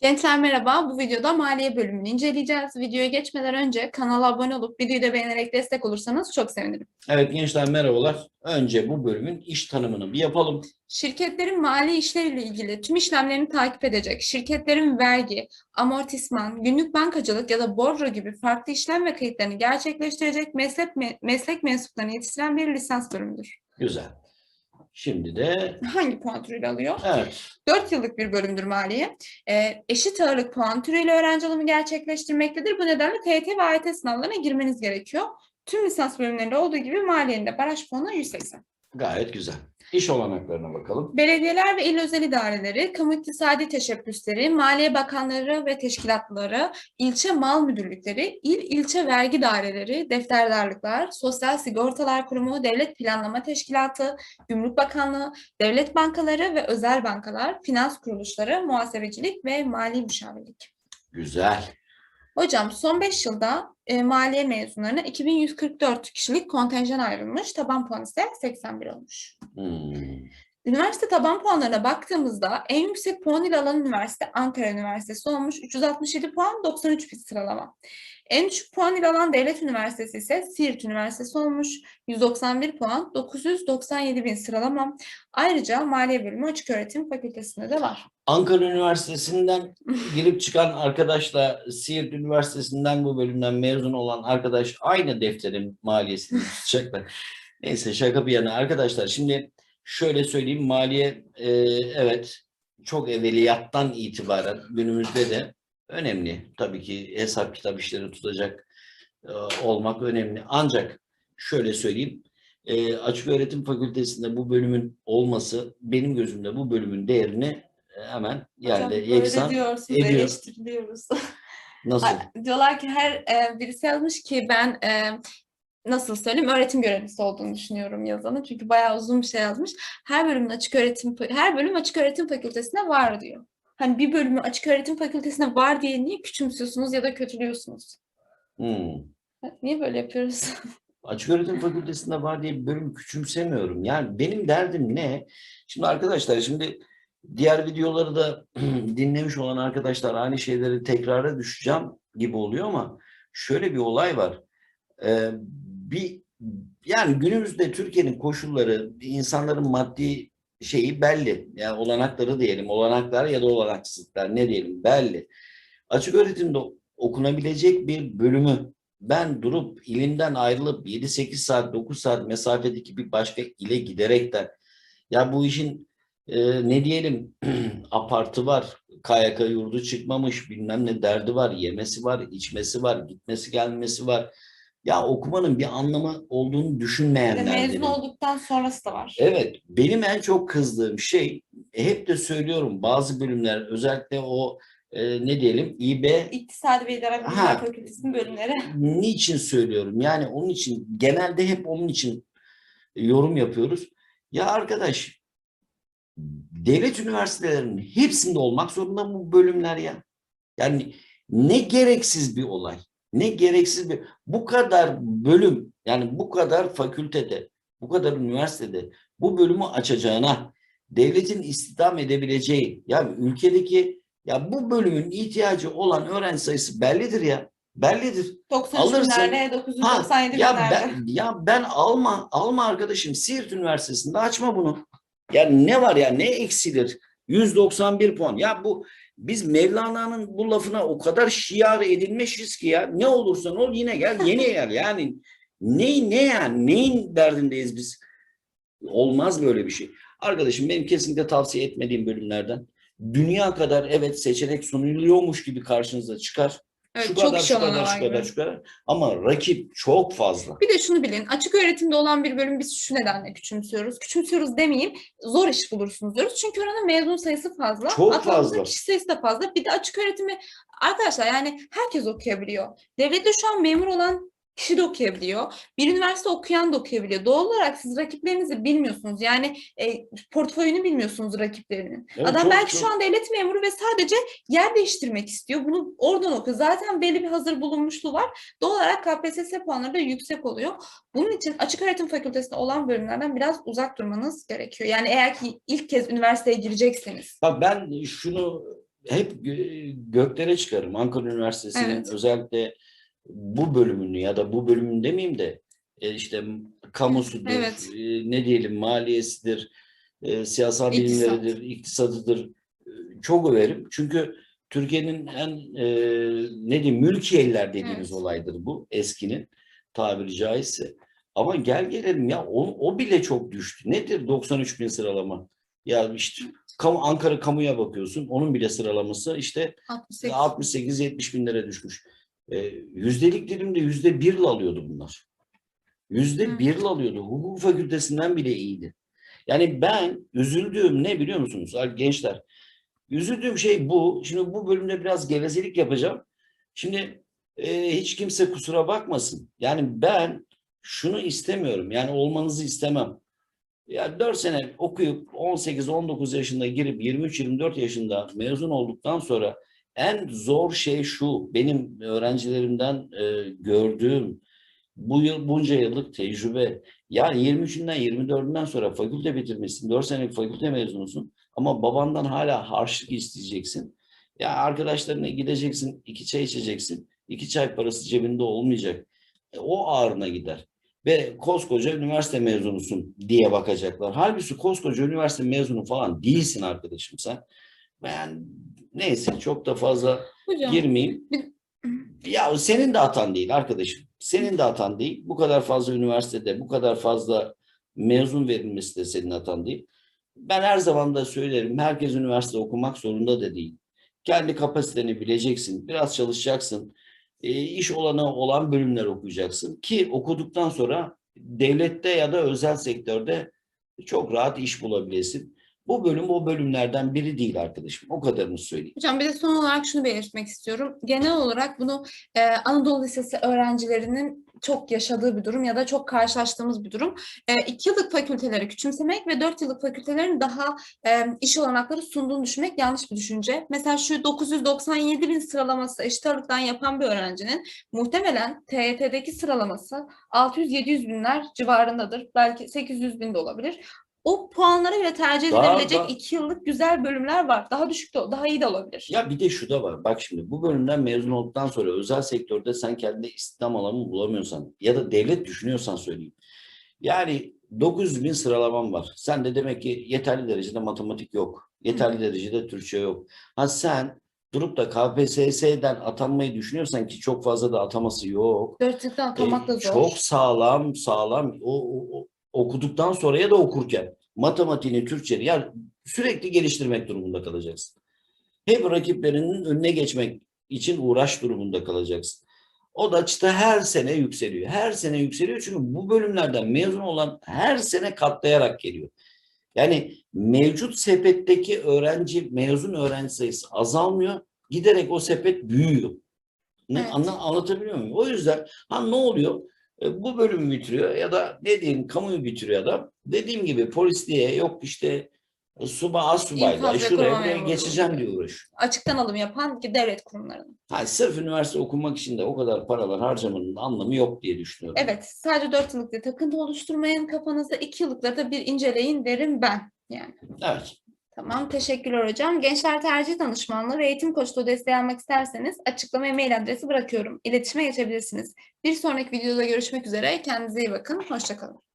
Gençler merhaba. Bu videoda maliye bölümünü inceleyeceğiz. Videoya geçmeden önce kanala abone olup videoyu da beğenerek destek olursanız çok sevinirim. Evet gençler merhabalar. Önce bu bölümün iş tanımını bir yapalım. Şirketlerin mali işleriyle ilgili tüm işlemlerini takip edecek, şirketlerin vergi, amortisman, günlük bankacılık ya da bordro gibi farklı işlem ve kayıtlarını gerçekleştirecek meslek, me- meslek mensuplarını yetiştiren bir lisans bölümüdür. Güzel. Şimdi de Hangi puan türüyle alıyor? evet 4 yıllık bir bölümdür maliye. Ee, eşit ağırlık puan türüyle öğrenci alımı gerçekleştirmektedir. Bu nedenle TYT ve AYT sınavlarına girmeniz gerekiyor. Tüm lisans bölümlerinde olduğu gibi maliyenin de baraj puanı 180. gayet güzel. İş olanaklarına bakalım. Belediyeler ve il özel idareleri, kamu iktisadi teşebbüsleri, maliye bakanları ve teşkilatları, ilçe mal müdürlükleri, il ilçe vergi daireleri, defterdarlıklar, sosyal sigortalar kurumu, devlet planlama teşkilatı, gümrük bakanlığı, devlet bankaları ve özel bankalar, finans kuruluşları, muhasebecilik ve mali müşavirlik. Güzel. Hocam son 5 yılda e, maliye mezunlarına 2144 kişilik kontenjan ayrılmış. Taban puan ise 81 olmuş. Hmm. Üniversite taban puanlarına baktığımızda en yüksek puan ile alan üniversite Ankara Üniversitesi olmuş. 367 puan 93 bir sıralama. En düşük puan ile alan devlet üniversitesi ise Siirt Üniversitesi olmuş. 191 puan 997 bin sıralama. Ayrıca Maliye Bölümü Açık Öğretim Fakültesi'nde de var. Ankara Üniversitesi'nden girip çıkan arkadaşla Siirt Üniversitesi'nden bu bölümden mezun olan arkadaş aynı defterin maliyesini tutacaklar. Neyse şaka bir yana arkadaşlar şimdi şöyle söyleyeyim maliye e, evet çok evveliyattan itibaren günümüzde de önemli. Tabii ki hesap kitap işleri tutacak e, olmak önemli. Ancak şöyle söyleyeyim e, açık öğretim fakültesinde bu bölümün olması benim gözümde bu bölümün değerini hemen yerle yeksan diyorsunuz, ediyor. nasıl? Ay, Diyorlar ki her e, birisi yazmış ki ben e, nasıl söyleyeyim öğretim görevlisi olduğunu düşünüyorum yazanı. Çünkü bayağı uzun bir şey yazmış. Her bölümün açık öğretim her bölüm açık öğretim fakültesine var diyor. Hani bir bölümü açık öğretim fakültesine var diye niye küçümsüyorsunuz ya da kötülüyorsunuz? Hmm. Niye böyle yapıyoruz? Açık öğretim fakültesinde var diye bir bölüm küçümsemiyorum. Yani benim derdim ne? Şimdi arkadaşlar şimdi diğer videoları da dinlemiş olan arkadaşlar aynı şeyleri tekrara düşeceğim gibi oluyor ama şöyle bir olay var. Ee, bir yani günümüzde Türkiye'nin koşulları, insanların maddi şeyi belli. Yani olanakları diyelim, olanaklar ya da olanaksızlıklar ne diyelim belli. Açık öğretimde okunabilecek bir bölümü ben durup ilimden ayrılıp 7-8 saat 9 saat mesafedeki bir başka ile giderekten ya bu işin e, ne diyelim apartı var KYK yurdu çıkmamış bilmem ne derdi var yemesi var içmesi var gitmesi gelmesi var ya okumanın bir anlamı olduğunu düşünmeyenler mezun olduktan sonrası da var. Evet, benim en çok kızdığım şey, e, hep de söylüyorum bazı bölümler, özellikle o e, ne diyelim, İB İktisadi ve İdare Bilimler. Fakültesi'nin bölümleri. niçin söylüyorum? Yani onun için, genelde hep onun için yorum yapıyoruz. Ya arkadaş, devlet üniversitelerinin hepsinde olmak zorunda mı bu bölümler ya? Yani ne gereksiz bir olay, ne gereksiz bir, bu kadar bölüm, yani bu kadar fakültede, bu kadar üniversitede bu bölümü açacağına devletin istihdam edebileceği, ya ülkedeki ya bu bölümün ihtiyacı olan öğrenci sayısı bellidir ya. Bellidir. 93 Alırsın. binlerde, 997 Ya binlerde. ben, ya ben alma, alma arkadaşım Siirt Üniversitesi'nde açma bunu. Yani ne var ya ne eksilir? 191 puan. Ya bu biz Mevlana'nın bu lafına o kadar şiar edilmişiz ki ya ne olursan ol yine gel yeni gel. Yani ne ne yani neyin derdindeyiz biz? Olmaz böyle bir şey. Arkadaşım benim kesinlikle tavsiye etmediğim bölümlerden. Dünya kadar evet seçenek sunuluyormuş gibi karşınıza çıkar. Evet, şu çok kadar, şu kadar, şu kadar, şu kadar. Ama rakip çok fazla. Bir de şunu bilin, açık öğretimde olan bir bölüm biz şu nedenle küçümsüyoruz. Küçümsüyoruz demeyeyim, zor iş bulursunuz diyoruz. Çünkü oranın mezun sayısı fazla. Çok atanacak fazla. kişi sayısı da fazla. Bir de açık öğretimi arkadaşlar yani herkes okuyabiliyor. Devlette şu an memur olan kişi de okuyabiliyor. Bir üniversite okuyan da okuyabiliyor. Doğal olarak siz rakiplerinizi bilmiyorsunuz. Yani e, portföyünü bilmiyorsunuz rakiplerinin. Evet, Adam çok- belki çok- şu an devlet memuru ve sadece yer değiştirmek istiyor. Bunu oradan okuyor. Zaten belli bir hazır bulunmuşluğu var. Doğal olarak KPSS puanları da yüksek oluyor. Bunun için açık öğretim fakültesinde olan bölümlerden biraz uzak durmanız gerekiyor. Yani eğer ki ilk kez üniversiteye girecekseniz. Bak ben şunu hep göklere çıkarım. Ankara Üniversitesi'nin Evet. özellikle bu bölümünü ya da bu bölümünü demeyeyim de e, işte kamusudur, Evet. e, ne diyelim maliyesidir, e, siyasal İktisat. bilimleridir, iktisadıdır. Çok överim. Çünkü Türkiye'nin en e, ne diyeyim mülkiyeller dediğimiz Evet. olaydır bu eskinin tabiri caizse. Ama gel gelelim ya o, o bile çok düştü. Nedir 93 bin sıralama? Ya işte kamu, Ankara kamuya bakıyorsun onun bile sıralaması işte 68. 68-70 binlere düşmüş. E, yüzdelik dilimde yüzde birle alıyordu bunlar. Yüzde birle alıyordu. Hukuk fakültesinden bile iyiydi. Yani ben üzüldüğüm ne biliyor musunuz gençler? Üzüldüğüm şey bu. Şimdi bu bölümde biraz gevezelik yapacağım. Şimdi e, hiç kimse kusura bakmasın. Yani ben şunu istemiyorum. Yani olmanızı istemem. Ya 4 sene okuyup 18-19 yaşında girip 23-24 yaşında mezun olduktan sonra en zor şey şu. Benim öğrencilerimden e, gördüğüm bu yıl bunca yıllık tecrübe. Yani 23'ünden 24'ünden sonra fakülte bitirmişsin. 4 senelik fakülte mezunusun. Ama babandan hala harçlık isteyeceksin. Ya arkadaşlarına gideceksin, iki çay içeceksin. iki çay parası cebinde olmayacak. E, o ağrına gider. Ve koskoca üniversite mezunusun diye bakacaklar. Halbuki koskoca üniversite mezunu falan değilsin arkadaşım sen. Ben neyse çok da fazla Hocam. girmeyeyim. Ya senin de hatan değil arkadaşım. Senin de hatan değil. Bu kadar fazla üniversitede, bu kadar fazla mezun verilmesi de senin hatan değil. Ben her zaman da söylerim. Herkes üniversite okumak zorunda da değil. Kendi kapasiteni bileceksin. Biraz çalışacaksın. E, iş olana olan bölümler okuyacaksın. Ki okuduktan sonra devlette ya da özel sektörde çok rahat iş bulabilesin. Bu bölüm o bölümlerden biri değil arkadaşım. O kadarını söyleyeyim. Hocam bir de son olarak şunu belirtmek istiyorum. Genel olarak bunu e, Anadolu Lisesi öğrencilerinin çok yaşadığı bir durum ya da çok karşılaştığımız bir durum. E, iki yıllık fakülteleri küçümsemek ve dört yıllık fakültelerin daha e, iş olanakları sunduğunu düşünmek yanlış bir düşünce. Mesela şu 997 bin sıralaması eşit ağırlıktan yapan bir öğrencinin muhtemelen TYT'deki sıralaması 600-700 binler civarındadır. Belki 800 bin de olabilir. O puanlara bile tercih Daha- edilebilecek daha- iki yıllık güzel bölümler var. Daha düşük de daha iyi de olabilir. Ya bir de şu da var. Bak şimdi bu bölümden mezun olduktan sonra özel sektörde sen kendine istihdam alanı bulamıyorsan ya da devlet düşünüyorsan söyleyeyim. Yani 900 bin sıralaman var. Sen de demek ki yeterli derecede matematik yok. Yeterli derecede Türkçe yok. Ha sen durup da KPSS'den atanmayı düşünüyorsan ki çok fazla da ataması yok. Dört yıldan atamak da E, zor. Çok sağlam sağlam o, o- o- okuduktan sonra ya da okurken matematiğini, Türkçeni yani sürekli geliştirmek durumunda kalacaksın. Hep rakiplerinin önüne geçmek için uğraş durumunda kalacaksın. O da çıta her sene yükseliyor. Her sene yükseliyor çünkü bu bölümlerden mezun olan her sene katlayarak geliyor. Yani mevcut sepetteki öğrenci, mezun öğrenci sayısı azalmıyor. Giderek o sepet büyüyor. Ne, Evet. anla- anlatabiliyor muyum? O yüzden ha ne oluyor? E, bu bölümü bitiriyor ya da ne diyeyim kamuyu bitiriyor adam. Dediğim gibi polisliğe yok işte e, suba az subayla şuraya buraya geçeceğim diye uğraşıyor. Açıktan alım yapan ki devlet kurumlarının. Ha, sırf üniversite okumak için de o kadar paralar harcamanın anlamı yok diye düşünüyorum. Evet, sadece dört yıllık diye takıntı oluşturmayın kafanızda. iki yıllıkları da bir inceleyin derim ben. Yani Evet. Tamam, teşekkürler hocam. Gençler tercih danışmanlığı ve eğitim koçluğu desteği almak isterseniz açıklamaya mail adresi bırakıyorum. İletişime geçebilirsiniz. Bir sonraki videoda görüşmek üzere. Kendinize iyi bakın. Hoşçakalın.